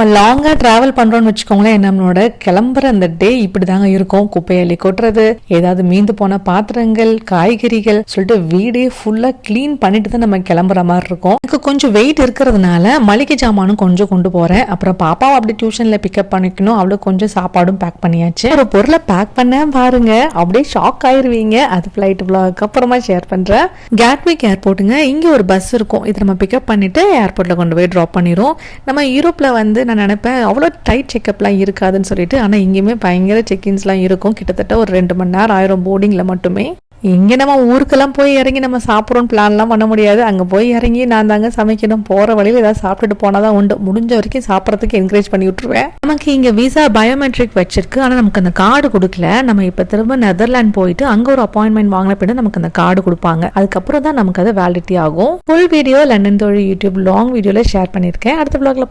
நம்ம லாங்காக ட்ராவல் பண்ணுறோன்னு வச்சுக்கோங்களேன் நம்மளோட கிளம்புற அந்த டே இப்படி தாங்க இருக்கும். குப்பையள்ளி கொட்டுறது ஏதாவது மீந்து போன பாத்திரங்கள் காய்கறிகள் சொல்லிட்டு வீடே ஃபுல்லாக க்ளீன் பண்ணிட்டு தான் நம்ம கிளம்புற மாதிரி இருக்கும். எனக்கு கொஞ்சம் வெயிட் இருக்கிறதுனால மளிகை ஜாமானும் கொஞ்சம் கொண்டு போகிறேன் அப்புறம் பாப்பாவை அப்படி டியூஷனில் பிக்கப் பண்ணிக்கணும். அவளுக்கு கொஞ்சம் சாப்பாடும் பேக் பண்ணியாச்சு. ஒரு பொருளை பேக் பண்ண பாருங்க. அப்படியே ஷாக் ஆயிருவீங்க. அது ஃப்ளைட் vlog அப்புறமா ஷேர் பண்ணுறேன் கேட்விக் ஏர்போர்ட்டுங்க இங்கே ஒரு பஸ் இருக்கும். இதை நம்ம பிக்கப் பண்ணிட்டு ஏர்போர்ட்டில் கொண்டு போய் ட்ராப் பண்ணிடும் நம்ம யூரோப்பில் வந்து நான் நினைப்பேன் அவ்வளோ டைட் செக்அப்லாம் இருக்காதுன்னு சொல்லிட்டு ஆனால் இங்கேயுமே பயங்கர செக்இன்ஸ்லாம் இருக்கும். கிட்டத்தட்ட ஒரு ரெண்டு மணி நேரம் ஆயிரம் போர்டிங்கில் மட்டுமே. இங்கே நம்ம ஊருக்கெல்லாம் போய் இறங்கி நம்ம சாப்பிட்றோம் பிளான்லாம் பண்ண முடியாது. அங்கே போய் இறங்கி நான் தாங்க சமைக்கணும். போகிற வழியில் ஏதாவது சாப்பிட்டுட்டு போனால் தான் உண்டு. முடிஞ்ச வரைக்கும் சாப்பிட்றதுக்கு என்கரேஜ் பண்ணி விட்ருவேன் நமக்கு இங்கே விசா பயோமெட்ரிக் வச்சிருக்கு. ஆனால் நமக்கு அந்த கார்டு கொடுக்கல. நம்ம இப்போ திரும்ப நெதர்லாண்ட் போயிட்டு அங்கே ஒரு அப்பாயின்மெண்ட் வாங்கின பின்ன நமக்கு அந்த கார்டு கொடுப்பாங்க. அதுக்கப்புறம் தான் நமக்கு அது வேலிடிட்டி ஆகும். ஃபுல் வீடியோ லண்டன் தோழி யூடியூப் லாங் வீடியோவில் ஷேர் பண்ணியிருக்கேன். அடுத்த vlogல